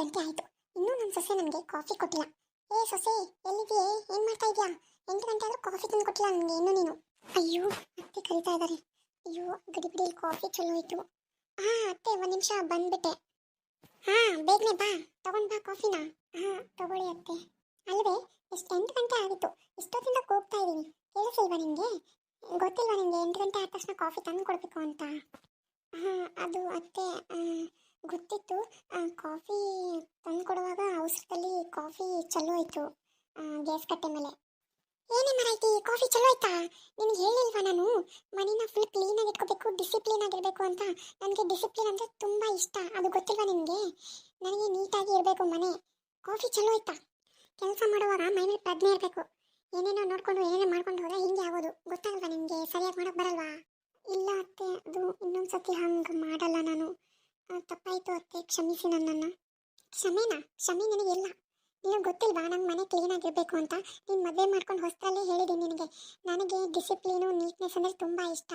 ಗಂಟೆ ಆಯಿತು. ಇನ್ನೂ ನನ್ನ ಸೊಸೆ ನನಗೆ ಕಾಫಿ ಕೊಟ್ಟಿಲ್ಲ. ಏ ಸೊಸೆ ಎಲ್ಲಿದೆಯೇ ಏನು ಮಾಡ್ತಾ ಇದೆಯಾ ಎಂಟು ಗಂಟೆ ಆದರೂ ಕಾಫಿ ತಂದು ಕೊಟ್ಟಿಲ್ಲ ನನಗೆ ಇನ್ನೂ ನೀನು. ಅಯ್ಯೋ, ಅತ್ತೆ ಕರಿತಾ ಇದ್ದಾರೆ. ಅಯ್ಯೋ ಗಡಿಬಿಡಿಯಲ್ಲಿ ಕಾಫಿ ಚಲೋ ಆಯಿತು ಹಾಂ ಅತ್ತೆ, ಒಂದು ನಿಮಿಷ ಬಂದ್ಬಿಟ್ಟೆ. ಹಾಂ, ಬೇಗನೆ ಬಾ. ತಗೊಂಡ್ ಬಾ ಕಾಫಿನ ಹಾಂ, ತಗೊಳ್ಳಿ ಅತ್ತೆ. ಅಲ್ವೇ ಎಷ್ಟು, ಎಂಟು ಗಂಟೆ ಆಗಿತ್ತು. ಇಷ್ಟೊತ್ತಿಂದ ಕೂಗ್ತಾ ಇದ್ದೀನಿ. ಕೇಳಿಸಿಲ್ವಾ ನಿಮಗೆ ಗೊತ್ತಿಲ್ವಾ ನಿಮಗೆ ಎಂಟು ಗಂಟೆ ಆದ ತಕ್ಷಣ ಕಾಫಿ ತಂದು ಕೊಡಬೇಕು ಅಂತ? ಹಾಂ, ಅದು ಅತ್ತೆ ಗೊತ್ತಿತ್ತು. ಕಾಫಿ ತಂದು ಕೊಡುವಾಗ ಅವಸರದಲ್ಲಿ ಕಾಫಿ ಚಲೋ ಆಯಿತು. ಗ್ಯಾಸ್ ಕಟ್ಟೆ ಮೇಲೆ. ಏನೇ ಮರೈತಿ ಕಾಫಿ ಚಲೋ ಆಯ್ತಾ? ನಿನಗೆ ಹೇಳಿಲ್ವಾ ನಾನು? ಮನೇನ ಫುಲ್ ಕ್ಲೀನಾಗಿ ಇಟ್ಕೋಬೇಕು ಡಿಸಿಪ್ಲಿನ್ ಆಗಿರಬೇಕು ಅಂತ. ನನಗೆ ಡಿಸಿಪ್ಲಿನ್ ಅಂದರೆ ತುಂಬ ಇಷ್ಟ. ಅದು ಗೊತ್ತಿಲ್ವಾ ನಿನಗೆ? ನನಗೆ ನೀಟಾಗಿ ಇರಬೇಕು ಮನೆ. ಕಾಫಿ ಚಲೋ ಆಯ್ತಾ? ಕೆಲಸ ಮಾಡುವಾಗ ಮೈ ಮೇಲೆ ಇರಬೇಕು. ಏನೇನೋ ನೋಡ್ಕೊಂಡು, ಏನೇನೋ ಮಾಡ್ಕೊಂಡು ಹೋದ್ರೆ ಹಿಂಗೆ ಆಗೋದು. ಗೊತ್ತಾಗಲ್ವಾ ನಿಮಗೆ ಸರಿಯಾಗಿ ಮಾಡೋಕೆ ಬರಲ್ವಾ? ಇಲ್ಲ ಅತ್ತೆ, ಅದು ಇನ್ನೊಂದು ಸತಿ ಹಂಗೆ ಮಾಡಲ್ಲ ನಾನು. ತಪ್ಪಾಯ್ತು ಅತ್ತೆ. ಕ್ಷಮಿಸಿ ನನ್ನನ್ನು. ಕ್ಷಮೆನಾ? ಕ್ಷಮೆ ನಿನಗಿಲ್ಲ ನೀನು ಗೊತ್ತಿಲ್ವಾ ನನ್ನ ಮನೆ ಕ್ಲೀನ್ ಆಗಿರಬೇಕು ಅಂತ? ನೀನು ಮದುವೆ ಮಾಡ್ಕೊಂಡು ಹೊಸದಲ್ಲೇ ಹೇಳಿದ್ದೀನಿ ನಿನಗೆ. ನನಗೆ ಡಿಸಿಪ್ಲೀನು ನೀಟ್ನೆಸ್ ಅಂದರೆ ತುಂಬ ಇಷ್ಟ.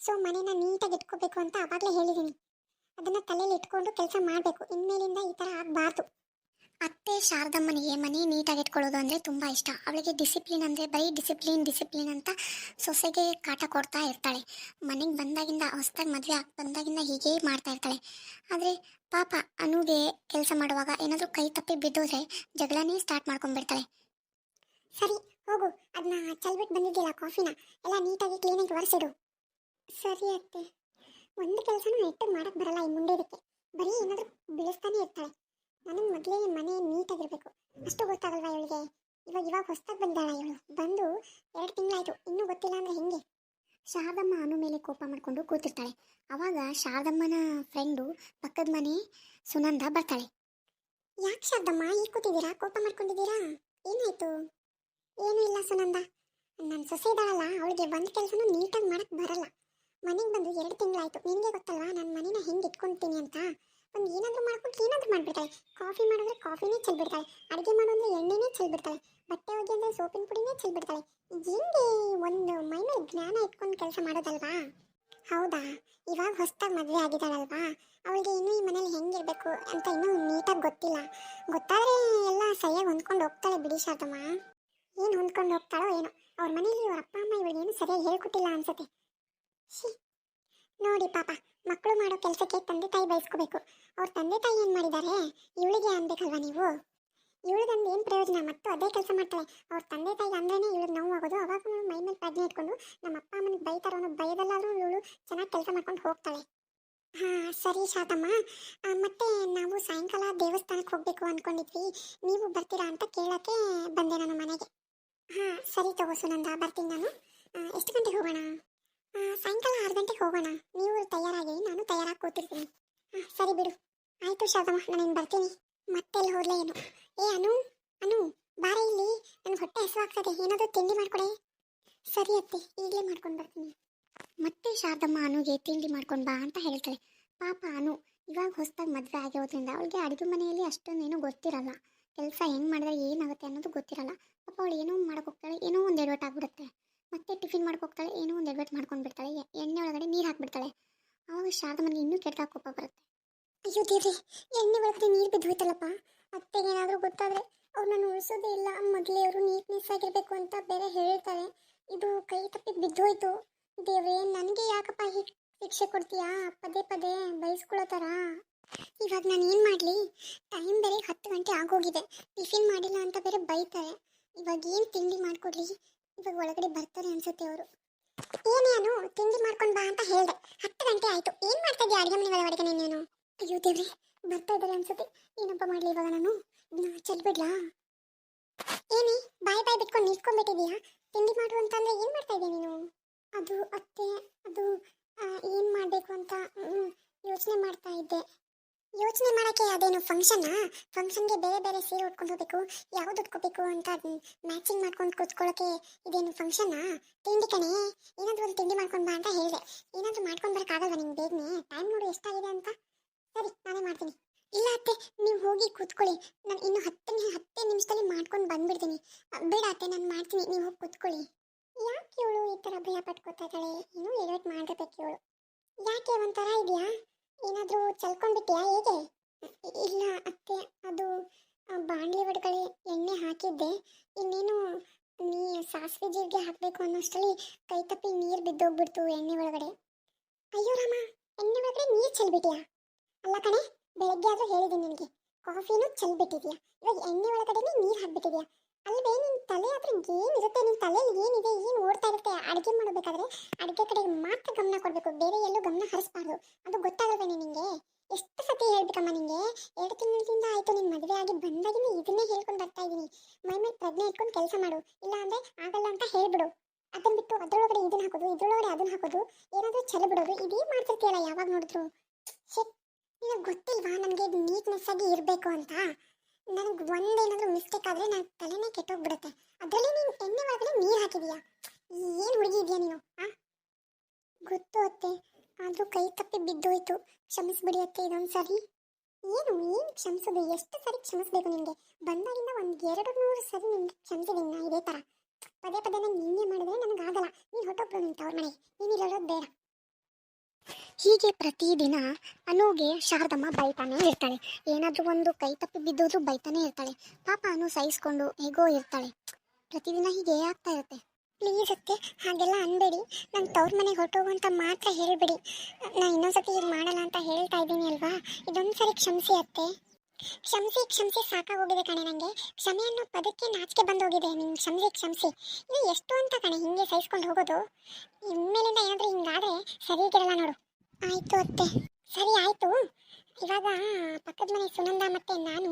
ಸೊ ಮನೇನ ನೀಟಾಗಿ ಇಟ್ಕೋಬೇಕು ಅಂತ ಆವಾಗಲೇ ಹೇಳಿದ್ದೀನಿ ಅದನ್ನು ತಲೆಯಲ್ಲಿ ಇಟ್ಕೊಂಡು ಕೆಲಸ ಮಾಡಬೇಕು. ಇನ್ಮೇಲಿಂದ ಈ ಥರ ಆಗಬಾರ್ದು. ಅತ್ತೆ ಶಾರದಮ್ಮನಿಗೆ ಮನೆ ನೀಟಾಗಿ ಇಟ್ಕೊಳ್ಳೋದು ಅಂದರೆ ತುಂಬ ಇಷ್ಟ. ಅವಳಿಗೆ ಡಿಸಿಪ್ಲಿನ್ ಅಂದರೆ ಬರೀ ಡಿಸಿಪ್ಲಿನ್ ಡಿಸಿಪ್ಲಿನ್ ಅಂತ ಸೊಸೆಗೆ ಕಾಟ ಕೊಡ್ತಾ ಇರ್ತಾಳೆ. ಮನೆಗೆ ಬಂದಾಗಿಂದ ಹೊಸ್ದಾಗಿ ಮದುವೆ ಆಗಿ, ಬಂದಾಗಿಂದ ಹೀಗೆ ಮಾಡ್ತಾ ಇರ್ತಾಳೆ. ಆದರೆ ಪಾಪ ಅನುಗೆ ಕೆಲಸ ಮಾಡುವಾಗ ಏನಾದರೂ ಕೈ ತಪ್ಪಿ ಬಿದ್ದೋದ್ರೆ ಜಗಳನೇ ಸ್ಟಾರ್ಟ್ ಮಾಡ್ಕೊಂಡ್ಬಿಡ್ತಾಳೆ. ಸರಿ, ಹೋಗು. ಅದನ್ನ ಚಲ್ಬಿಟ್ಟು ಬಂದಿದ್ದಿಲ್ಲ ಕಾಫಿನ ಎಲ್ಲ ನೀಟಾಗಿ ಕ್ಲೀನಾಗಿ ಒರೆಸಿಡು. ಸರಿ ಅತ್ತೆ. ಒಂದು ಕೆಲಸನೂ ನೆಟ್ಟಿಗೆ ಮಾಡಕ್ಕೆ ಬರಲ್ಲ ಈ ಮುಂಡೇದಕ್ಕೆ. ಬರೀ ಏನಾದರೂ ಬೆಳೆಸ್ತಾನೆ ಇರ್ತಾಳೆ. ನನಗೆ ಮೊದಲೇ ಮನೆ ನೀಟಾಗಿರಬೇಕು. ಅಷ್ಟು ಗೊತ್ತಾಗಲ್ವಾ ಇವಳಿಗೆ? ಇವಾಗ ಇವಾಗ ಹೊಸ್ದಾಗಿ ಬಂದಾಳ ಇವಳು? ಬಂದು ಎರಡು ತಿಂಗಳಾಯ್ತು. ಇನ್ನೂ ಗೊತ್ತಿಲ್ಲ ಅಂದ್ರೆ ಹೆಂಗೆ? ಶಾರದಮ್ಮ ಅನು ಮೇಲೆ ಕೋಪ ಮಾಡಿಕೊಂಡು ಕೂತಿರ್ತಾಳೆ. ಅವಾಗ ಶಾರದಮ್ಮನ ಫ್ರೆಂಡು ಪಕ್ಕದ ಮನೆ ಸುನಂದ ಬರ್ತಾಳೆ. ಯಾಕೆ ಶಾರದಮ್ಮ? ಈಗ ಕೂತಿದ್ದೀರಾ? ಕೋಪ ಮಾಡ್ಕೊಂಡಿದ್ದೀರಾ? ಏನಾಯ್ತು? ಏನೂ ಇಲ್ಲ ಸುನಂದ. ನನ್ನ ಸೊಸೆ ಇದ್ದಾಳಲ್ಲ, ಅವಳಿಗೆ ಒಂದು ಕೆಲಸನೂ ನೀಟಾಗಿ ಮಾಡಕ್ಕೆ ಬರಲ್ಲ. ಮನೆಗೆ ಬಂದು ಎರಡು ತಿಂಗಳಾಯ್ತು. ನಿನಗೆ ಗೊತ್ತಲ್ವಾ? ನಾನು ಮನೇನ ಹೆಂಗೆ ಇಟ್ಕೊಳ್ತೀನಿ ಅಂತ? ಒಂದು ಏನಾದರೂ ಮಾಡ್ಕೊಂಡು ಏನಾದರೂ ಮಾಡಿಬಿಡ್ತಾಳೆ ಕಾಫಿ ಮಾಡಿದ್ರೆ ಕಾಫಿನೇ ಚೆಲ್ಬಿಡ್ತಾಳೆ ಅಡುಗೆ ಮಾಡೋದ್ರೆ ಎಣ್ಣೆನೇ ಚೆಲ್ಬಿಡ್ತಾಳೆ ಬಟ್ಟೆ ಒಗೆ ಅಂದರೆ ಸೋಪಿನ ಪುಡಿನೇ ಚೆಲ್ಬಿಡ್ತಾಳೆ ಹೆಂಗೆ ಒಂದು ಮೈ ಜ್ಞಾನ ಇಟ್ಕೊಂಡು ಕೆಲಸ ಮಾಡೋದಲ್ವಾ? ಹೌದಾ? ಇವಾಗ ಹೊಸ್ದಾಗಿ ಮದುವೆ ಆಗಿದ್ದಾಳಲ್ವಾ? ಅವಳಿಗೆ ಇನ್ನೂ ಈ ಮನೇಲಿ ಹೆಂಗಿರಬೇಕು ಅಂತ ಇನ್ನೂ ನೀಟಾಗಿ ಗೊತ್ತಿಲ್ಲ. ಗೊತ್ತಾದರೆ ಎಲ್ಲ ಸರಿಯಾಗಿ ಹೊಂದ್ಕೊಂಡು ಹೋಗ್ತಾಳೆ ಬಿಡಿ ಶಾರದಮ್ಮ. ಏನು ಹೊಂದ್ಕೊಂಡು ಹೋಗ್ತಾಳೋ ಏನೋ. ಅವ್ರ ಮನೇಲಿ ಅವ್ರ ಅಪ್ಪ, ಅಮ್ಮ ಇವಳಿಗೆ ಏನು ಸರಿಯಾಗಿ ಹೇಳ್ಕೊಟ್ಟಿಲ್ಲ ಅನ್ಸುತ್ತೆ. ಶಿ ನೋಡಿ ಪಾಪ, ಮಕ್ಕಳು ಮಾಡೋ ಕೆಲಸಕ್ಕೆ ತಂದೆ ತಾಯಿ ಬಯಸ್ಕೋಬೇಕು. ಅವ್ರ ತಂದೆ ತಾಯಿ ಏನು ಮಾಡಿದ್ದಾರೆ ಇವಳಿಗೆ ಅನ್ಬೇಕಲ್ವಾ ನೀವು? ಇವಳಿಗಂದು ಏನು ಪ್ರಯೋಜನ? ಮತ್ತು ಅದೇ ಕೆಲಸ ಮಾಡ್ತಾಳೆ. ಅವ್ರ ತಂದೆ ತಾಯಿ ಅಂದ್ರೇನೆ ಇವಳು ನೋವು ಆಗೋದು. ಅವಾಗ ಮೈ ಮೇಲೆ ಪ್ರಜ್ಞೆ ಇಟ್ಕೊಂಡು ನಮ್ಮ ಅಪ್ಪ ಅಮ್ಮನಿಗೆ ಬೈತಾರೋ ಅನ್ನೋ ಭಯದಲ್ಲಾದ್ರೂ ಇವಳು ಚೆನ್ನಾಗಿ ಕೆಲಸ ಮಾಡ್ಕೊಂಡು ಹೋಗ್ತಾಳೆ. ಹಾಂ, ಸರಿ ಶಾತಮ್ಮ. ಮತ್ತೆ ನಾವು ಸಾಯಂಕಾಲ ದೇವಸ್ಥಾನಕ್ಕೆ ಹೋಗಬೇಕು ಅಂದ್ಕೊಂಡಿದ್ವಿ ನೀವು ಬರ್ತೀರಾ ಅಂತ ಕೇಳೋಕ್ಕೆ ಬಂದೆ ನಾನು ಮನೆಗೆ. ಹಾಂ, ಸರಿ ತಗೋ ಸುನಂದ, ಬರ್ತೀನಿ ನಾನು. ಎಷ್ಟು ಗಂಟೆಗೆ ಹೋಗೋಣ? ಸಾಯಂಕಾಲ ಆರು ಗಂಟೆಗೆ ಹೋಗೋಣ. ನೀವು ತಯಾರಾಗಿ, ನಾನು ತಯಾರಾಗಿ ಕೂತಿರ್ತೀನಿ. ಸರಿ ಬಿಡು. ಆಯಿತು ಶಾದಮ್ಮ ನಾನು ಬರ್ತೀನಿ ಬರ್ತೀನಿ. ಮತ್ತೆಲ್ಲಿ ಹೋದ್ಲೇ ಏನು? ಏ, ಅನು ಅನು, ಬಾರ ಇಲ್ಲಿ. ನನಗೆ ಹೊಟ್ಟೆ ಹಸುವಾಗ್ತದೆ. ಏನಾದರೂ ತಿಂಡಿ ಮಾಡ್ಕೊಡೆ? ಸರಿ ಅತ್ತೆ, ಈಗಲೇ ಮಾಡ್ಕೊಂಡು ಬರ್ತೀನಿ. ಮತ್ತೆ ಶಾರದಮ್ಮ ಅನುಗೆ ತಿಂಡಿ ಮಾಡ್ಕೊಂಡು ಬಾ ಅಂತ ಹೇಳ್ತಾಳೆ. ಪಾಪ ಅನು, ಇವಾಗ ಹೊಸದಾಗಿ ಮದುವೆ ಆಗಿರೋದ್ರಿಂದ ಅವಳಿಗೆ ಅಡುಗೆ ಮನೆಯಲ್ಲಿ ಅಷ್ಟೊಂದೇನು ಗೊತ್ತಿರಲ್ಲ. ಕೆಲಸ ಹೆಂಗೆ ಮಾಡಿದ್ರೆ ಏನಾಗುತ್ತೆ ಅನ್ನೋದು ಗೊತ್ತಿರಲ್ಲ. ಪಾಪ ಅವಳು ಏನೋ ಮಾಡೋಕೆ ಹೋಗ್ತಾಳೆ, ಏನೋ ಒಂದು ಎಡವಟ್ ಆಗ್ಬಿಡುತ್ತೆ. ಮತ್ತೆ ಟಿಫಿನ್ ಮಾಡಕ್ಕೆ ಹೋಗ್ತಾಳೆ, ಏನೋ ಒಂದು ಎಡವಟ್ ಮಾಡ್ಕೊಂಡು ಬಿಡ್ತಾಳೆ ಎಣ್ಣೆ ಒಳಗಡೆ ನೀರು ಹಾಕ್ಬಿಡ್ತಾಳೆ. ಆವಾಗ ಶಾರದಮ್ಮನಿಗೆ ಇನ್ನೂ ಕೆಟ್ಟ ಕೋಪ ಬರುತ್ತೆ. ಅಯ್ಯೋ ದೇವ್ರಿ, ಎಣ್ಣೆ ಒಳಗಡೆ ನೀರು ಬಿದ್ದು ಹೋಯ್ತಲ್ಲಪ್ಪ ಅತ್ತೆಗೆ ಏನಾದರೂ ಗೊತ್ತಾದರೆ ಅವ್ರನ್ನ ಉಳಿಸೋದೇ ಇಲ್ಲ. ಮೊದಲೇ ಅವರು ನೀಟ್ನೆಸ್ ಆಗಿರಬೇಕು ಅಂತ ಬೇರೆ ಹೇಳ್ತಾರೆ. ಇದು ಕೈ ತಪ್ಪಿ ಬಿದ್ದೋಯ್ತು ದೇವ್ರೇ, ನನಗೆ ಯಾಕಪ್ಪ ಹೀಗೆ ಶಿಕ್ಷೆ ಕೊಡ್ತೀಯಾ? ಪದೇ ಪದೇ ಬಯಸ್ಕೊಳ್ಳೋ ಥರ. ಇವಾಗ ನಾನು ಏನು ಮಾಡಲಿ? ಟೈಮ್ ಬೇರೆ ಹತ್ತು ಗಂಟೆ ಆಗೋಗಿದೆ. ಟಿಫಿನ್ ಮಾಡಿಲ್ಲ ಅಂತ ಬೇರೆ ಬೈತಾರೆ. ಇವಾಗ ಏನು ತಿಂಡಿ ಮಾಡಿಕೊಡ್ಲಿ? ಇವಾಗ ಒಳಗಡೆ ಬರ್ತಾರೆ ಅನ್ಸುತ್ತೆ ಅವರು. ಏನೇನು ತಿಂಡಿ ಮಾಡ್ಕೊಂಡು ಬಾ ಅಂತ ಹೇಳ್ದೆ. ಹತ್ತು ಗಂಟೆ ಆಯ್ತು. ಏನು ಮಾಡ್ತಾ ಇದೀಯ ಅಡುಗೆ ಮನೆ ಒಳಗಡೆ ನೀನು ಅಯ್ಯೋ ದೇವ್ರಿ, ಬರ್ತಾ ಇದ್ದಾರೆ ಅನ್ಸುತ್ತೆ. ಏನಪ್ಪ ಮಾಡ್ಲಿ ಇವಾಗ ನಾನು? ಇದನ್ನ ಚೆಲ್ಬಿಡ್ಲಾ ಏನೇ, ಬಾಯ್ ಬಾಯ್ ಬಿಟ್ಕೊಂಡು ನಿಲ್ಸ್ಕೊಂಡ್ಬಿಟ್ಟಿದೀಯಾ ತಿಂಡಿ ಮಾಡು ಅಂತಂದ್ರೆ ಏನು ಮಾಡ್ತಾ ಇದೀಯ ನೀನು? ಅದು ಅತ್ತೆ, ಅದು ಏನು ಮಾಡಬೇಕು ಅಂತ ಯೋಚನೆ ಮಾಡ್ತಾ ಇದ್ದೆ. ಯೋಚನೆ ಮಾಡೋಕ್ಕೆ ಅದೇನು ಫಂಕ್ಷನಾ ಫಂಕ್ಷನ್ಗೆ ಬೇರೆ ಬೇರೆ ಸೀರೆ ಉಟ್ಕೊಂಡು ಹೋಗ್ಬೇಕು, ಯಾವ್ದು ಉಟ್ಕೋಬೇಕು ಅಂತ ಮ್ಯಾಚಿಂಗ್ ಮಾಡ್ಕೊಂಡು ಕೂತ್ಕೊಳ್ಳೋಕೆ ಇದೇನು ಫಂಕ್ಷನಾ ತಿಂಡಿ ಕಣೆ, ಏನಾದರೂ ಒಂದು ತಿಂಡಿ ಮಾಡ್ಕೊಂಡು ಬಾ ಅಂತ ಹೇಳಿದೆ. ಏನಾದರೂ ಮಾಡ್ಕೊಂಡು ಬರೋಕ್ಕಾಗಲ್ವಾ ನಿಮ್ಗೆ ಬೇಗನೆ? ಟೈಮ್ ನೋಡಿ ಎಷ್ಟಾಗಿದೆ ಅಂತ. ಸರಿ, ನಾನೇ ಮಾಡ್ತೀನಿ. ಇಲ್ಲ ಅತ್ತೆ, ನೀವು ಹೋಗಿ ಕೂತ್ಕೊಳ್ಳಿ. ನಾನು ಇನ್ನು ಹತ್ತು ಹತ್ತೇ ನಿಮಿಷದಲ್ಲಿ ಮಾಡ್ಕೊಂಡು ಬಂದ್ಬಿಡ್ತೀನಿ. ಬೇಡ ಅತ್ತೆ, ನಾನು ಮಾಡ್ತೀನಿ. ನೀವು ಹೋಗಿ ಕೂತ್ಕೊಳ್ಳಿ. ಯಾಕೆ ಇವಳು ಈ ಥರ ಭಯ ಪಟ್ಕೋತಾ ಇದ್ದಾಳೆ? ಇನ್ನೂ ಎಡವಟ್ ಮಾಡಿರ್ಬೇಕು ಇವಳು. ಯಾಕೆ ಒಂಥರ ಇದೆಯಾ? ಏನಾದರೂ ಚಲ್ಕೊಂಡ್ಬಿಟ್ಟಿಯಾ ಹೇಗೆ? ಇಲ್ಲ ಅತ್ತೆ, ಅದು ಬಾಣಲಿ ಒಳಗಡೆ ಎಣ್ಣೆ ಹಾಕಿದ್ದೆ. ಇನ್ನೇನು ನೀ ಸಾಸಿವೆ ಜೀರಿಗೆ ಹಾಕಬೇಕು ಅನ್ನೋಷ್ಟರಲ್ಲಿ ಕೈ ತಪ್ಪಿ ನೀರು ಬಿದ್ದೋಗ್ಬಿಡ್ತು ಎಣ್ಣೆ ಒಳಗಡೆ. ಅಯ್ಯೋ ರಾಮ, ಎಣ್ಣೆ ಒಳಗಡೆ ನೀರು ಚೆಲ್ಬಿಟ್ಟಿಯಾ ಅಲ್ಲ ಕಣೆ, ಬೆಳಗ್ಗೆ ಆದರೂ ಹೇಳಿದೆ ನಿನಗೆ, ಕಾಫಿನೂ ಚೆಲ್ಬಿಟ್ಟಿದ್ಯಾ? ಇವಾಗ ಎಣ್ಣೆ ಒಳಗಡೆನೇ ನೀರು ಹಾಕ್ಬಿಟ್ಟಿದ್ಯಾ? ಅಲ್ವೇ ನಿನ್ ತಲೆ ಹತ್ರ ಏನಿರುತ್ತೆ? ನಿನ್ ತಲೆಯಲ್ಲಿ ಏನಿದೆ? ಏನು ಓಡ್ತಾ ಇರುತ್ತೆ? ಅಡುಗೆ ಮಾಡಬೇಕಾದ್ರೆ ಅಡುಗೆ ಕಡೆ ಮಾತ್ರ ಗಮನ ಕೊಡಬೇಕು. ಬೇರೆ ಎಲ್ಲೂ ಗಮನ ಹರಿಸ್ಬಾರ್ದು. ಅದು ಗೊತ್ತಾಗಲ್ವೇನೆ ನಿಂಗೆ? ಎಷ್ಟು ಸತಿ ಹೇಳ್ಬೇಕಮ್ಮ ನಿಂಗೆ? ಎರಡು ತಿಂಗಳಿಂದ ಆಯ್ತು, ನಿನ್ ಮದುವೆ ಆಗಿ ಬಂದಾಗಿನ ಇದನ್ನೇ ಹೇಳ್ಕೊಂಡು ಬರ್ತಾ ಇದ್ದೀನಿ ಮೈ ಮೇಲೆ ಪ್ರಜ್ಞೆ ಇಟ್ಕೊಂಡು ಕೆಲಸ ಮಾಡು. ಇಲ್ಲ ಅಂದ್ರೆ ಆಗಲ್ಲ ಅಂತ ಹೇಳ್ಬಿಡು. ಅದನ್ನ ಬಿಟ್ಟು ಅದ್ರೊಳಗಡೆ ಇದನ್ನ ಹಾಕೋದು, ಇದ್ರೊಳಗಡೆ ಅದನ್ನ ಹಾಕೋದು, ಏನಾದ್ರೂ ಚೆಲ್ಲ ಬಿಡೋದು, ಇದೇ ಮಾಡ್ತಿರ್ತೀಯಲ್ಲ ಯಾವಾಗ ನೋಡಿದ್ರು? ನಿನಗೆ ಗೊತ್ತಿಲ್ವಾ ನನಗೆ ನೀಟ್ನೆಸ್ ಆಗಿ ಇರಬೇಕು ಅಂತ? ನನಗೆ ಒಂದೇನಾದರೂ ಮಿಸ್ಟೇಕ್ ಆದ್ರೆ ನನ್ನ ತಲೆನೇ ಕೆಟ್ಟೋಗ್ಬಿಡುತ್ತೆ. ಅದರಲ್ಲಿ ನೀನು ಎಣ್ಣೆ ಒಳಗಡೆ ನೀರು ಹಾಕಿದೀಯಾ? ಏನು ಹುಡುಗಿ ಇದೆಯಾ ನೀನು, ಆ? ಗೊತ್ತು ಅತ್ತೆ, ಆದರೂ ಕೈ ತಪ್ಪಿ ಬಿದ್ದೋಯ್ತು. ಕ್ಷಮಿಸ್ಬಿಡಿ ಅತ್ತೆ ಇದೊಂದು ಸರಿ ಏನು ಏನು ಕ್ಷಮಿಸೋದು? ಎಷ್ಟು ಸರಿ ಕ್ಷಮಿಸ್ಬೇಕು ನಿಮಗೆ ಬಂದಾಗಿಂದ ಒಂದು ಎರಡು ನೂರು ಸರಿ ನಿಮಗೆ ಕ್ಷಮಿಸಿದ್ದೀನಿ ನಾ ಇದೇ ಥರ ಪದೇ ಪದೇ ನಂಗೆ ನಿನ್ನೆ ಮಾಡಿದ್ರೆ ನನಗಾಗಲ್ಲ ನೀನು ಹೊಟ್ಟೋಗ್ಬಿಡು ನಿಂತ ಅವ್ರ ಮನೆ ನೀನು ಇಲ್ಲಿರೋದು ಬೇಡ. ಹೀಗೆ ಪ್ರತಿದಿನ ಅನುಗೆ ಶಾರದಮ್ಮ ಬೈತಾನೆ ಇರ್ತಾಳೆ. ಏನಾದರೂ ಒಂದು ಕೈ ತಪ್ಪಿ ಬಿದ್ದೋದ್ರೂ ಬೈತಾನೆ ಇರ್ತಾಳೆ. ಪಾಪ ಅನು ಸಹಿಸ್ಕೊಂಡು ಹೇಗೋ ಇರ್ತಾಳೆ. ಪ್ರತಿದಿನ ಹೀಗೆ ಆಗ್ತಾ ಇರುತ್ತೆ. ಪ್ಲೀಸ್ ಅತ್ತೆ, ಹಾಗೆಲ್ಲ ಅನ್ಬೇಡಿ. ನಂಗೆ ತವ್ರ ಮನೆಗೆ ಹೊರಟೋಗು ಅಂತ ಮಾತ್ರ ಹೇಳ್ಬಿಡಿ. ನಾ ಇನ್ನೊಂದ್ಸತಿ ಹೀಗೆ ಮಾಡಲ್ಲ ಅಂತ ಹೇಳ್ತಾ ಇದ್ದೀನಿ ಅಲ್ವಾ? ಇದೊಂದು ಸರಿ ಕ್ಷಮಿಸಿ ಅತ್ತೆ. ಕ್ಷಮಿಸಿ ಕ್ಷಮಿಸಿ, ಸಾಕಾಗೋಗಿದೆ ಕಣೆ ನನಗೆ ಕ್ಷಮೆ ಅನ್ನೋ ಪದಕ್ಕೆ ನಾಚಿಕೆ ಬಂದೋಗಿದೆ. ನಿಮ್ಮ ಕ್ಷಮಿಸಿ ಕ್ಷಮಿಸಿ. ಇನ್ನು ಎಷ್ಟು ಅಂತ ಕಣೆ, ಹಿಂಗೆ ಸಹಿಸ್ಕೊಂಡು ಹೋಗೋದು? ಇನ್ಮೇಲಿಂದ ಏನಾದರೂ ಹಿಂಗಾದ್ರೆ ಸರಿಗಿರಲ್ಲ ನೋಡು. ಆಯ್ತು ಅತ್ತೆ. ಸರಿ, ಆಯ್ತು. ಇವಾಗ ಪಕ್ಕದ ಮನೆ ಸುನಂದ ಮತ್ತೆ ನಾನು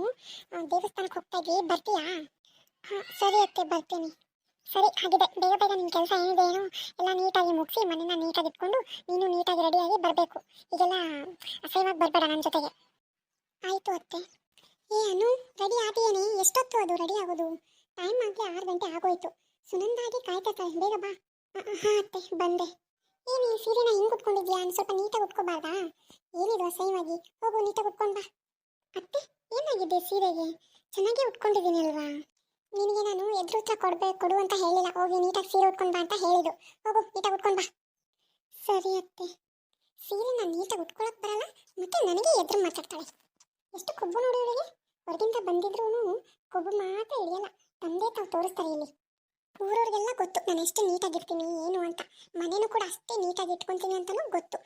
ದೇವಸ್ಥಾನಕ್ಕೆ ಹೋಗ್ತಾ ಇದ್ವಿ. ಬರ್ತೀಯಾ? ಹಾಂ, ಸರಿ ಅತ್ತೆ, ಬರ್ತೀನಿ. ಸರಿ, ಆಗಿದೆ. ಬೇಗ ಬೇಗ ನಿನ್ನ ಕೆಲಸ ಏನಿದೆ ಏನು? ಎಲ್ಲ ನೀಟಾಗಿ ಮುಗಿಸಿ, ಮನೆನ ನೀಟಾಗಿ ಇಟ್ಕೊಂಡು ನೀನು ನೀಟಾಗಿ ರೆಡಿಯಾಗಿ ಬರಬೇಕು. ಈಗೆಲ್ಲ ಅಸಹ್ಯವಾಗಿ ಬರಬೇಡ ನನ್ನ ಜೊತೆಗೆ. ಆಯಿತು ಅತ್ತೆ. ಏ ಅನು ರೆಡಿ ಆದಿಯೇನೆ ಎಷ್ಟೊತ್ತು ಅದು ರೆಡಿ ಆಗೋದು? ಟೈಮ್ ಆಗಲೇ ಆರು ಗಂಟೆ ಆಗೋಯ್ತು. ಸುನಂದಾಗಿ ಕಾಯ್ತಾ ಬೇಗ ಬಾ. ಹಾಂ ಅತ್ತೆ, ಬಂದೆ. ಏನು ಈ ಸೀರೆನ ಹಿಂಗೆ ಕುತ್ಕೊಂಡಿದ್ಯಾ ಸ್ವಲ್ಪ ನೀಟಾಗಿ ಉಟ್ಕೋಬಾರ್ದಾ? ಏನಿದು ಅಸಹ್ಯವಾಗಿ ಹೋಗು, ನೀಟಾಗಿ ಉಟ್ಕೊಂಡು ಬಾ. ಅತ್ತೆ, ಏನಾಗಿದೆ ಸೀರೆಗೆ? ಚೆನ್ನಾಗಿ ಉಟ್ಕೊಂಡಿದ್ದೀನಿ ಅಲ್ವಾ? ನಿನಗೆ ನಾನು ಎದುರು ಹತ್ರ ಕೊಡ್ಬೇಕು ಕೊಡು ಅಂತ ಹೇಳಿಲ್ಲ. ಹೋಗಿ ನೀಟಾಗಿ ಸೀರೆ ಉಟ್ಕೊಂಡು ಬಾ ಅಂತ ಹೇಳಿದ್ದು. ಹೋಗು, ನೀಟಾಗಿ ಉಟ್ಕೊಂಡು ಬಾ. ಸರಿ ಅತ್ತೆ. ಸೀರೆನ ನೀಟಾಗಿ ಉಟ್ಕೊಳಕ್ ಬರಲ್ಲ, ಮತ್ತೆ ನನಗೆ ಎದುರು ಮಾತಾಡ್ತಾಳೆ. ಎಷ್ಟು ಕೊಬ್ಬು ನೋಡಿ ಇವಳಿಗೆ? ಹೊರಗಿಂದ ಬಂದಿದ್ರು ಕೊಬ್ಬು ಮಾತ್ರ ಇಳಿಯಲ್ಲ. ತಂದೆ ತಾವು ತೋರಿಸ್ತಾರೆ ಇಲ್ಲಿ. ಊರವ್ರಿಗೆಲ್ಲ ಗೊತ್ತು. ನಾನು ಎಷ್ಟು ನೀಟಾಗಿರ್ತೀನಿ, ಏನು ಅಂತ. ಮನೇನು ಕೂಡ ಅಷ್ಟೇ ನೀಟಾಗಿ ಇಟ್ಕೊಂತೀನಿ ಅಂತಲೂ ಗೊತ್ತು.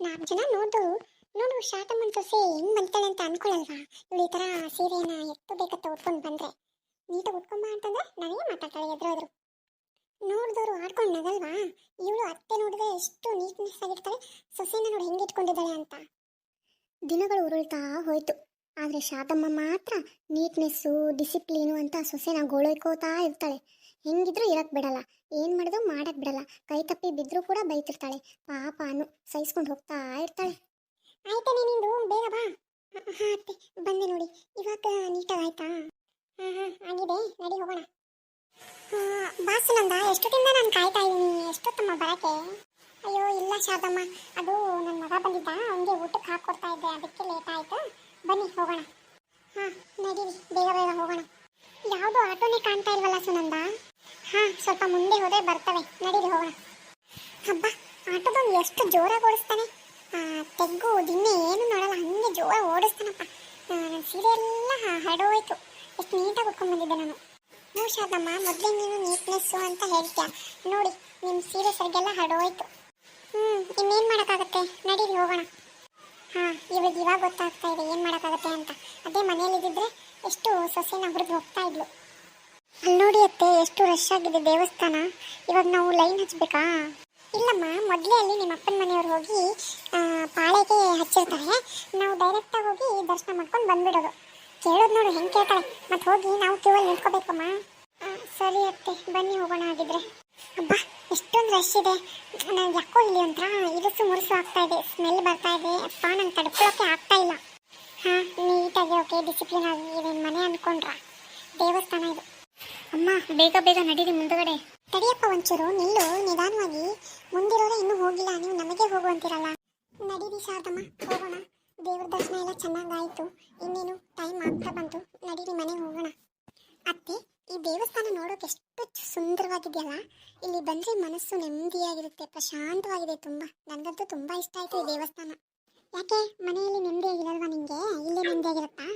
ನಾಲ್ಕು ಜನ ನೋಡು. ನೋಡು, ಶಾಟಮ್ಮನ ಸೊಸೆ ಹೆಂಗ್ ಬಂತಾಳೆ ಅಂತ ಅನ್ಕೊಳ್ಳಲ್ವಾ? ಇವಳು ಈ ಥರ ಸೀರೆನ ಎತ್ತು ಬೇಕತ್ತ ಉಟ್ಕೊಂಡು ಬಂದ್ರೆ. ನೀಟಾಗಿ ಉಟ್ಕೊಂಬ ಅಂತಂದ್ರೆ ನನಗೆ ಮಾತಾಡ್ತಾಳೆ ಎದುರಾದ್ರು. ನೋಡಿದವರು ಆಡ್ಕೊಂಡು ನಗಲ್ವಾ? ಇವಳು ಅತ್ತೆ ನೋಡಿದ್ರೆ ಎಷ್ಟು ನೀಟ್ನೆಸ್ ಆಗಿರ್ತಾಳೆ. ಸೊಸೆನ ನೋಡಿ ಹೆಂಗೆ ಇಟ್ಕೊಂಡಿದ್ದಾಳೆ ಅಂತ. ದಿನಗಳು ಉರುಳ್ತಾ ಹೋಯ್ತು. ಆದರೆ ಶಾತಮ್ಮ ಮಾತ್ರ ನೀಟ್ನೆಸ್ಸು, ಡಿಸಿಪ್ಲೀನು ಅಂತ ಸೊಸೆನ ಗೋಳೈಕೋತಾ ಇರ್ತಾಳೆ. ಹೆಂಗಿದ್ರೂ ಇರಕ್ಕೆ ಬಿಡಲ್ಲ. ಏನು ಮಾಡಿದ್ರು ಮಾಡಕ್ಕೆ ಬಿಡಲ್ಲ. ಕೈ ತಪ್ಪಿ ಬಿದ್ದರೂ ಕೂಡ ಬೈತಿರ್ತಾಳೆ. ಪಾಪ ಅನು ಸಹಿಸ್ಕೊಂಡು ಹೋಗ್ತಾ ಇರ್ತಾಳೆ. ಆಯ್ತಾನೆ ನಿಂದು? ಬೇಗ ಬಾ. ಹಾಂ ಅತ್ತೆ. ಬಂದೆ ನೋಡಿ. ಇವಾಗ ನೀಟಾಗಿ ಆಯ್ತಾ ಹಾಂ ಹಾಂ ಆಗಿದೆ ನಡಿ ಹೋಗೋಣ. ಬಾ ಸುನಂದ ಎಷ್ಟೊತ್ತಿಂದ ನಾನು ಕಾಯ್ತಾ ಇದ್ದೀನಿ? ಎಷ್ಟೊತ್ತಮ್ಮ ಬರಕ್ಕೆ? ಅಯ್ಯೋ, ಇಲ್ಲ ಶಾದಮ್ಮ. ಅದು ನನ್ನ ಮಗ ಬಂದಿದ್ದ. ಅವನಿಗೆ ಊಟಕ್ಕೆ ಹಾಕ್ಕೊಡ್ತಾ ಇದ್ದೆ. ಅದಕ್ಕೆ ಲೇಟ್ ಆಯ್ತು. ಬನ್ನಿ, ಹೋಗೋಣ. ಹಾಂ, ನಡೀರಿ, ಬೇಗ ಬೇಗ ಹೋಗೋಣ. ಯಾವುದೋ ಆಟೋನೇ ಕಾಣ್ತಾ ಇಲ್ವಲ್ಲ ಸುನಂದ? ಹಾಂ, ಸ್ವಲ್ಪ ಮುಂದೆ ಹೋದರೆ ಬರ್ತವೆ. ನಡೀರಿ, ಹೋಗೋಣ. ಹಬ್ಬ ಆಟೋದವ್ನು ಎಷ್ಟು ಜೋರಾಗಿ ಓಡಿಸ್ತಾನೆ. ತೆಗ್ಗು ದಿನ್ನೆ ಏನು ನೋಡಲ್ಲ, ಹಂಗೆ ಜೋರಾಗಿ ಓಡಿಸ್ತಾನಪ್ಪ. ನನ್ನ ಸೀರೆ ಎಲ್ಲ ಹರಡೋಯ್ತು ಎಷ್ಟು ನೀಟಾಗಿ ಉಟ್ಕೊಂಡ್ಬಂದಿದ್ದೆ ನಾನು. ನೋಡಿ ಶಾರದಮ್ಮ, ಮೊದಲೇ ನೀನು ನೀಟ್ನೆಸ್ಸು ಅಂತ ಹೇಳ್ತೀಯ. ನೋಡಿ ನಿಮ್ಮ ಸೀರೆ ಸರಿಗೆಲ್ಲ ಹರಡೋಯ್ತು ಹ್ಞೂ ಇನ್ನೇನು ಮಾಡೋಕ್ಕಾಗತ್ತೆ? ನಡೀರಿ, ಹೋಗೋಣ. ಹಾಂ ಇವಾಗ ಇವಾಗ ಗೊತ್ತಾಗ್ತಾ ಇದೆ, ಏನು ಮಾಡೋಕ್ಕಾಗತ್ತೆ ಅಂತ. ಅದೇ ಮನೇಲಿದ್ದಿದ್ರೆ ಎಷ್ಟು ಸೊಸೆನ ಹುರಿದು ಹೋಗ್ತಾ ಇದ್ಲು. ಅಲ್ಲಿ ನೋಡಿ ಅತ್ತೆ, ಎಷ್ಟು ರಶ್ ಆಗಿದೆ ದೇವಸ್ಥಾನ. ಇವಾಗ ನಾವು ಲೈನ್ ಹಚ್ಚಬೇಕಾ ಇಲ್ಲಮ್ಮ, ಮೊದಲೇ ಅಲ್ಲಿ ನಿಮ್ಮ ಅಪ್ಪನ ಮನೆಯವ್ರು ಹೋಗಿ ಪಾಳೆಗೆ ಹಚ್ಚಿರ್ತಾರೆ. ನಾವು ಡೈರೆಕ್ಟಾಗಿ ಹೋಗಿ ದರ್ಶನ ಮಾಡ್ಕೊಂಡು ಬಂದ್ಬಿಡೋದು. ಕೇಳೋದು ನೋಡು, ಹೆಂಗೆ ಕೇಳ್ತಾಳೆ. ಮತ್ತೆ ಹೋಗಿ ನಾವು ಕ್ಯೂ ಅಲ್ಲಿ ನಿಂತ್ಕೋಬೇಕಮ್ಮ. ಸರಿ ಅತ್ತೆ, ಬನ್ನಿ ಹೋಗೋಣ ಆಗಿದ್ರೆ ಅಬ್ಬ ಎಷ್ಟೊಂದು ರಶ್ ಇದೆ. ನನಗೆ ಯಾಕೋ ಇಲ್ಲಿ ಒಂಥರ ಇರುಸು ಮುರುಸು ಆಗ್ತಾ ಇದೆ. ಸ್ಮೆಲ್ ಬರ್ತಾ ಇದೆ. ಅಪ್ಪ ನಂಗೆ ತಡ್ಕೊಳ್ಳೋಕೆ ಆಗ್ತಾ ಇಲ್ಲ. ಹಾಂ ನೀಟಾಗಿ ಓಕೆ ಡಿಸಿಪ್ಲಿನ್ ಆಗಿ ಇದೇನು ಮನೆ ಅನ್ಕೊಂಡ್ರ? ದೇವಸ್ಥಾನ ಇದು. ಅಮ್ಮ ಬೇಗ ಬೇಗ ನಡೀರಿ ಮುಂದುಗಡೆ. ತಡಿಯಪ್ಪ ಒಂಚೂರು ನಿಲ್ಲು ನಿಧಾನವಾಗಿ. ಮುಂದಿರೋರೆ ಇನ್ನೂ ಹೋಗಿಲ್ಲ. ನೀವು ನಮಗೆ ಹೋಗುವಂತಿರಲ್ಲ. ನಡೀರಿ ಶಾರದಮ್ಮ ಹೋಗೋಣ. ದೇವ್ರ ದರ್ಶನ ಎಲ್ಲ ಚೆನ್ನಾಗಾಯ್ತು. ಇನ್ನೇನು ಟೈಮ್ ಆಗ್ತಾ ಬಂತು. ನಡೀರಿ ಮನೆಗೆ ಹೋಗೋಣ. ಅತ್ತೆ ಈ ದೇವಸ್ಥಾನ ನೋಡೋಕೆ ಎಷ್ಟು ಸುಂದರವಾಗಿದೆಯಲ್ಲ. ಇಲ್ಲಿ ಬಂದ್ರೆ ಮನಸ್ಸು ನೆಮ್ಮದಿಯಾಗಿರುತ್ತೆ, ಪ್ರಶಾಂತವಾಗಿದೆ ತುಂಬಾ. ನನಗಂತೂ ತುಂಬಾ ಇಷ್ಟ ಆಯ್ತು ಈ ದೇವಸ್ಥಾನ. ಯಾಕೆ? ಮನೆಯಲ್ಲಿ ನೆಮ್ಮದಿಯಾಗಿರಲ್ವಾ ನಿಂಗೆ? ನೆಮ್ಮದಿ ನೆಮ್ಮದಿಯಾಗಿರುತ್ತಾ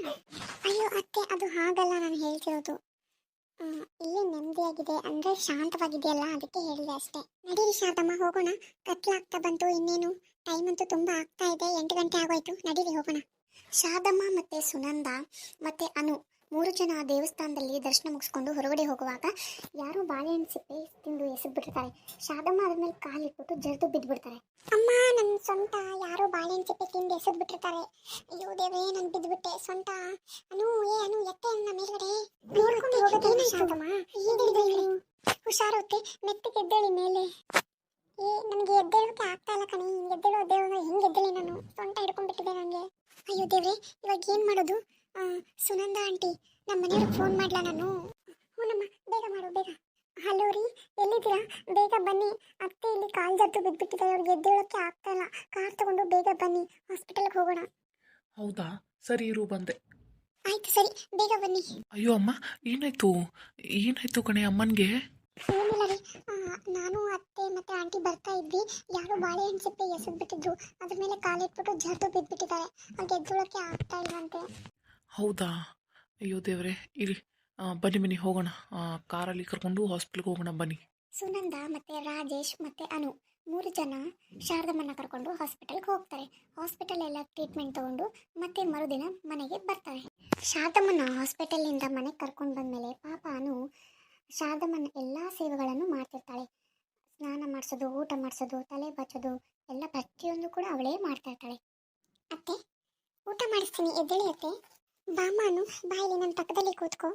ಅಯ್ಯೋ ಅತ್ತೆ, ಅದು ಹಾಗಲ್ಲ ನಾನು ಹೇಳ್ತಿರೋದು. ಇಲ್ಲಿ ನೆಮ್ಮದಿಯಾಗಿದೆ ಅಂದ್ರೆ ಶಾಂತವಾಗಿದೆಯಲ್ಲ? ಅದಕ್ಕೆ ಹೇಳಿದೆ ಅಷ್ಟೇ. ನಡೀರಿ ಶಾರದಮ್ಮ, ಹೋಗೋಣ. ಕತ್ಲಾಗ್ತಾ ಬಂತು, ಇನ್ನೇನು? ಟೈಮ್ ಅಂತೂ ತುಂಬಾ ಆಗ್ತಾ ಇದೆ. ಎಂಟು ಗಂಟೆ ಆಗೋಯ್ತು. ನಡೀರಿ, ಹೋಗೋಣ. ಶಾರದಮ್ಮ ಮತ್ತೆ ಸುನಂದ ಮತ್ತೆ ಅನು. ಮೂರು ಜನ ದೇವಸ್ಥಾನದಲ್ಲಿ ದರ್ಶನ ಮುಗಿಸ್ಕೊಂಡು ಹೊರಗಡೆ ಹೋಗುವಾಗ ಯಾರೋ ಬಾಳೆಹಣ್ಣು ಸಿಪ್ಪೆ ತಿಂದು ಎಸೆದು ಬಿಟ್ಟಿರ್ತಾರೆ ಶಾದಮ್ಮ ಅದ್ರ ಮೇಲೆ ಕಾಲಿಟ್ಬಿಟ್ಟು ಜರ್ದು ಬಿದ್ದುಬಿಡ್ತಾರೆ ಅಮ್ಮ ನನ್ನ ಸ್ವಂತ ಯಾರೋ ಬಾಳೆಹಣ್ಣು ಸಿಪ್ಪೆ ತಿಂದು ಎಸೆದು ಬಿಟ್ಟಿರ್ತಾರೆ ಅಯ್ಯೋ ದೇವೇ ನಾನು ಬಿದ್ದುಬಿಟ್ಟೆ ಸ್ವಂತ. ಅನು ಏ ಅನು ಎತ್ತೆ ಅನ್ನ ಮೇಲ್ಗಡೆ. ನೋಡ್ಕೊಂಡು ಹೋಗೋದೇನ ಶಾರದಮ್ಮ ಹುಷಾರುತ್ತೆ ಮೆತ್ತಗೆ ಎದ್ದೇಳಿ ಮೇಲೆ. ಏ ನನಗೆ ಎದ್ದೇಳೋಕೆ ಆಗ್ತಾ ಇಲ್ಲ ಕಣೆ. ಎದ್ದೇಳೋ ಎದ್ದೇಳೋ ಹೆಂಗೆ ಎದ್ದೇಳಿ ನಾನು? ಸೊಂಟ ಹಿಡ್ಕೊಂಡ್ಬಿಟ್ಟಿದೆ ನನಗೆ ಅಯ್ಯೋ ದೇವ್ರೆ ಇವಾಗ ಏನು ಮಾಡೋದು? ಆ, ಸುನಂದ ಆಂಟಿ ನಮ್ಮ ಮನೆಯವ್ರಿಗೆ ಫೋನ್ ಮಾಡ್ಲಾ ನಾನು? ಹ್ಞೂನಮ್ಮ ಬೇಗ ಮಾಡು ಬೇಗ. ಹಲೋ ರೀ ಎಲ್ಲಿದ್ದೀರಾ? ಬೇಗ ಬನ್ನಿ. ಅತ್ತೆ ಇಲ್ಲಿ ಕಾಲು ಜದ್ದು ಬಿದ್ದುಬಿಟ್ಟಿದ್ದಾರೆ ಅವ್ರಿಗೆ ಎದ್ದೇಳೋಕ್ಕೆ ಆಗ್ತಾಯಿಲ್ಲ ಕಾರ್ ತಗೊಂಡು ಬೇಗ ಬನ್ನಿ ಹಾಸ್ಪಿಟಲ್ಗೆ ಹೋಗೋಣ. ಹೌದಾ? ಸರಿ ಇರು ಬಂದೆ. ಆಯ್ತು ಸರಿ ಬೇಗ ಬನ್ನಿ. ಅಯ್ಯೋ ಅಮ್ಮ ಏನಾಯ್ತು? ಏನಾಯ್ತು ಕಣೆ ಅಮ್ಮನಿಗೆ? ಏನಿಲ್ಲ ರೀ ನಾನು ಅತ್ತೆ ಮತ್ತೆ ಆಂಟಿ ಬರ್ತಾ ಇದ್ವಿ. ಯಾರು ಬಾಳೆಹಣ್ಣು ಸಿಪ್ಪೆ ಎಸಗ್ಬಿಟ್ಟಿದ್ರು ಅದ್ರ ಮೇಲೆ ಕಾಲಿಟ್ಬಿಟ್ಟು ಜರ್ದು ಬಿದ್ದುಬಿಟ್ಟಿದ್ದಾರೆ ಅವ್ರಿಗೆ ಎದ್ದೇಳೋಕ್ಕೆ ಆಗ್ತಾ ಇಲ್ವಂತೆ. ಹೌದಾ? ಅಯ್ಯೋ ದೇವ್ರೆ, ಇರಿ. ಬನ್ನಿ ಬನ್ನಿ, ಹೋಗೋಣ. ಕಾರಲ್ಲಿ ಕರ್ಕೊಂಡು ಹಾಸ್ಪಿಟ್ಲ್ಗೆ ಹೋಗೋಣ, ಬನ್ನಿ. ಸುನಂದ ಮತ್ತೆ ರಾಜೇಶ್ ಮತ್ತೆ ಅನು ಮೂರು ಜನ ಶಾರದಮ್ಮನ ಕರ್ಕೊಂಡು ಹಾಸ್ಪಿಟಲ್ಗೆ ಹೋಗ್ತಾರೆ. ಹಾಸ್ಪಿಟಲ್ ಎಲ್ಲ ಟ್ರೀಟ್ಮೆಂಟ್ ತಗೊಂಡು ಮತ್ತೆ ಮರುದಿನ ಮನೆಗೆ ಬರ್ತಾರೆ. ಶಾರದಮ್ಮನ ಹಾಸ್ಪಿಟಲಿಂದ ಮನೆಗೆ ಕರ್ಕೊಂಡು ಬಂದಮೇಲೆ ಪಾಪ ಅನು ಶಾರದಮ್ಮನ ಎಲ್ಲ ಸೇವೆಗಳನ್ನು ಮಾಡ್ತಿರ್ತಾಳೆ. ಸ್ನಾನ ಮಾಡಿಸೋದು, ಊಟ ಮಾಡಿಸೋದು, ತಲೆ ಬಚ್ಚೋದು ಎಲ್ಲ ಪ್ರತಿಯೊಂದು ಕೂಡ ಅವಳೇ ಮಾಡ್ತಾ ಇರ್ತಾಳೆ. ಅತ್ತೆ, ಊಟ ಮಾಡಿಸ್ತೀನಿ, ಎದ್ದೇಳಿ ಅತ್ತೆ. ಬಾಮ್ಮ ಬಾಯಲ್ಲಿ ಬಾಯಿಲಿ ನನ್ನ ಪಕ್ಕದಲ್ಲಿ ಕೂತ್ಕೋ.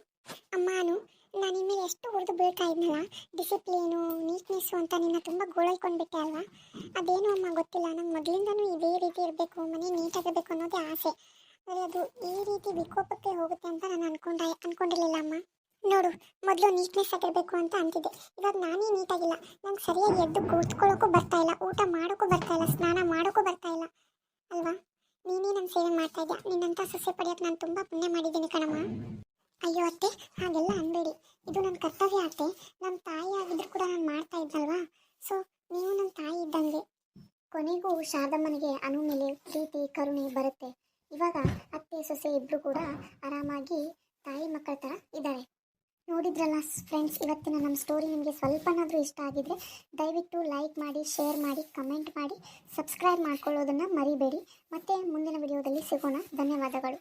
ಅಮ್ಮಾನು, ನಾನು ನಾನು ಇನ್ಮೇಲೆ ಎಷ್ಟು ಹೊಡೆದು ಬೀಳ್ತಾ ಇದ್ನಲ್ಲ ಡಿಸಿಪ್ಲೀನು ನೀಟ್ನೆಸ್ಸು ಅಂತ ನಿನ್ನ ತುಂಬ ಗೋಳೈಕೊಂಡ್ಬಿಟ್ಟೆ ಅಲ್ವಾ? ಅದೇನು ಅಮ್ಮ ಗೊತ್ತಿಲ್ಲ, ನಂಗೆ ಮೊದಲಿಂದನೂ ಇದೇ ರೀತಿ ಇರಬೇಕು, ಮನೆ ನೀಟಾಗಿರಬೇಕು ಅನ್ನೋದೇ ಆಸೆ. ಆದರೆ ಅದು ಈ ರೀತಿ ವಿಕೋಪಕ್ಕೆ ಹೋಗುತ್ತೆ ಅಂತ ನಾನು ಅನ್ಕೊಂಡ, ಅನ್ಕೊಂಡಿರಲಿಲ್ಲ ಅಮ್ಮ. ನೋಡು, ಮೊದಲು ನೀಟ್ನೆಸ್ ಆಗಿರಬೇಕು ಅಂತ ಅಂತಿದ್ದೆ. ಇವಾಗ ನಾನೇ ನೀಟಾಗಿಲ್ಲ ನಂಗೆ ಸರಿಯಾಗಿ ಎದ್ದು ಕೂತ್ಕೊಳ್ಳೋಕ್ಕೂ ಬರ್ತಾ ಇಲ್ಲ, ಊಟ ಮಾಡೋಕ್ಕೂ ಬರ್ತಾ ಇಲ್ಲ, ಸ್ನಾನ ಮಾಡೋಕ್ಕೂ ಬರ್ತಾ ಇಲ್ಲ. ಅಲ್ವಾ? ನೀನೇ ನನ್ನ ಸೇವೆ ಮಾಡ್ತಾ ಇದ್ಯಾ? ನಿನ್ನಂಥ ಸೊಸೆ ಪಡೆಯೋಕೆ ನಾನು ತುಂಬ ಪುಣ್ಯ ಮಾಡಿದ್ದೀನಿ ಕಣಮ್ಮ. ಅಯ್ಯೋ ಅತ್ತೆ, ಹಾಗೆಲ್ಲ ಅನ್ಬೇಡಿ. ಇದು ನನ್ನ ಕರ್ತವ್ಯ ಅತ್ತೆ. ನಮ್ಮ ತಾಯಿ ಆಗಿದ್ರು ಕೂಡ ನಾನು ಮಾಡ್ತಾ ಇದ್ದಲ್ವಾ? ಸೊ ನೀವು ನನ್ನ ತಾಯಿ ಇದ್ದಂಗೆ. ಕೊನೆಗೂ ಶಾರದಮ್ಮನಿಗೆ ಅನು ಮೇಲೆ ಪ್ರೀತಿ, ಕರುಣೆ ಬರುತ್ತೆ. ಇವಾಗ ಅತ್ತೆ, ಸೊಸೆ ಇಬ್ರು ಕೂಡ ಆರಾಮಾಗಿ ತಾಯಿ ಮಕ್ಕಳ ಥರ ಇದ್ದಾರೆ. ನೋಡಿದ್ರಲ್ಲ ಫ್ರೆಂಡ್ಸ್ ಇವತ್ತಿನ ನಮ್ಮ ಸ್ಟೋರಿ ನಿಮಗೆ ಸ್ವಲ್ಪನಾದರೂ ಇಷ್ಟ ಆಗಿದ್ರೆ ದಯವಿಟ್ಟು ಲೈಕ್ ಮಾಡಿ ಶೇರ್ ಮಾಡಿ ಕಮೆಂಟ್ ಮಾಡಿ ಸಬ್ಸ್ಕ್ರೈಬ್ ಮಾಡ್ಕೊಳ್ಳೋದನ್ನು ಮರಿಬೇಡಿ. ಮತ್ತೆ ಮುಂದಿನ ವಿಡಿಯೋದಲ್ಲಿ ಸಿಗೋಣ. ಧನ್ಯವಾದಗಳು.